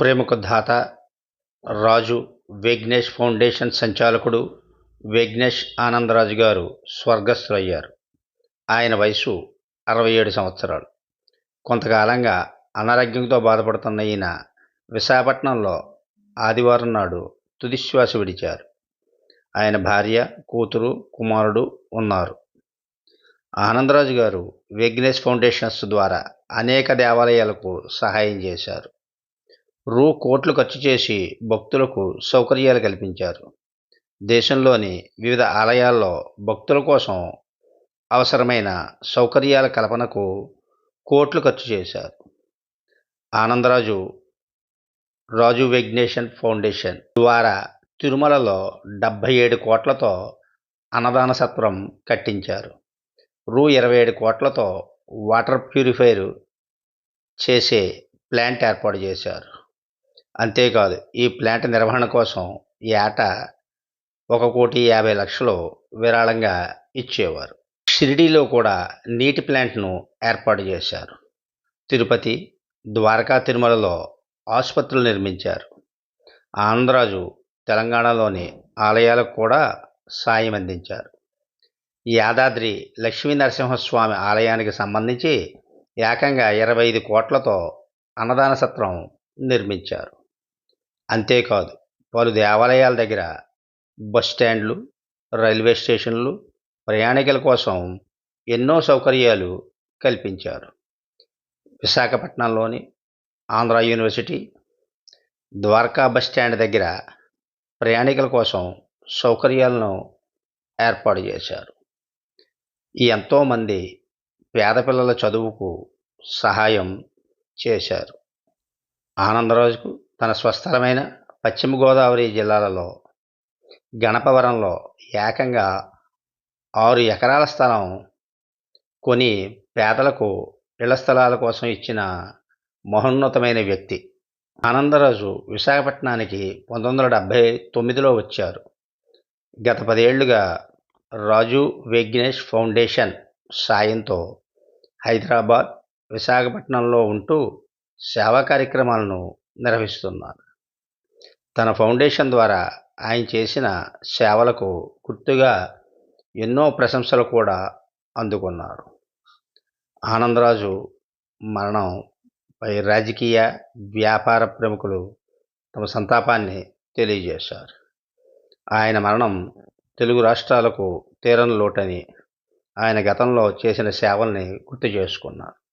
ప్రేమకు దాత రాజు విఘ్నేష్ ఫౌండేషన్ సంచాలకుడు విఘ్నేష్ ఆనందరాజు గారు స్వర్గస్థులయ్యారు. ఆయన వయసు అరవై ఏడు సంవత్సరాలు. కొంతకాలంగా అనారోగ్యంతో బాధపడుతున్న ఈయన విశాఖపట్నంలో ఆదివారం నాడు తుదిశ్వాస విడిచారు. ఆయన భార్య కూతురు కుమారుడు ఉన్నారు. ఆనందరాజు గారు విఘ్నేష్ ఫౌండేషన్స్ ద్వారా అనేక దేవాలయాలకు సహాయం చేశారు. రూ కోట్లు ఖర్చు చేసి భక్తులకు సౌకర్యాలు కల్పించారు. దేశంలోని వివిధ ఆలయాల్లో భక్తుల కోసం అవసరమైన సౌకర్యాల కల్పనకు కోట్లు ఖర్చు చేశారు. ఆనందరాజు రాజు వెగ్నేషన్ ఫౌండేషన్ ద్వారా తిరుమలలో డెబ్భై ఏడు కోట్లతో అన్నదాన సత్రం కట్టించారు. రూ ఇరవై ఏడు కోట్లతో వాటర్ ప్యూరిఫైర్ చేసే ప్లాంట్ ఏర్పాటు చేశారు. అంతేకాదు ఈ ప్లాంట్ నిర్వహణ కోసం ఏటా ఒక కోటి యాభై లక్షలు విరాళంగా ఇచ్చేవారు. షిరిడీలో కూడా నీటి ప్లాంట్ను ఏర్పాటు చేశారు. తిరుపతి ద్వారకా తిరుమలలో ఆసుపత్రులు నిర్మించారు. ఆంధ్రాజు తెలంగాణలోని ఆలయాలకు కూడా సాయం అందించారు. యాదాద్రి లక్ష్మీ నరసింహస్వామి ఆలయానికి సంబంధించి ఏకంగా ఇరవై ఐదు కోట్లతో అన్నదాన సత్రం నిర్మించారు. అంతేకాదు పలు దేవాలయాల దగ్గర బస్ స్టాండ్లు రైల్వే స్టేషన్లు ప్రయాణికుల కోసం ఎన్నో సౌకర్యాలు కల్పించారు. విశాఖపట్నంలోని Andhra university Dwaraka bus stand దగ్గర ప్రయాణికుల కోసం సౌకర్యాలను ఏర్పాటు చేశారు. ఎంతోమంది పేద పిల్లల చదువుకు సహాయం చేశారు. ఆనందరాజుకు తన స్వస్థలమైన పశ్చిమ గోదావరి జిల్లాలలో గణపవరంలో ఏకంగా ఆరు ఎకరాల స్థలం కొని పేదలకు ఇళ్ళ స్థలాల కోసం ఇచ్చిన మహోన్నతమైన వ్యక్తి. ఆనందరాజు విశాఖపట్నానికి పంతొమ్మిది వందల డెబ్భై తొమ్మిదిలో వచ్చారు. గత పదేళ్ళుగా రాజు విఘ్నేష్ ఫౌండేషన్ సాయంతో హైదరాబాద్ విశాఖపట్నంలో ఉంటూ సేవా కార్యక్రమాలను నిర్వహిస్తున్నారు. తన ఫౌండేషన్ ద్వారా ఆయన చేసిన సేవలకు గుర్తుగా ఎన్నో ప్రశంసలు కూడా అందుకున్నారు. ఆనందరాజు మరణం పై రాజకీయ వ్యాపార ప్రముఖులు తమ సంతాపాన్ని తెలియజేశారు. ఆయన మరణం తెలుగు రాష్ట్రాలకు తీరని లోటని ఆయన గతంలో చేసిన సేవల్ని గుర్తు చేసుకున్నారు.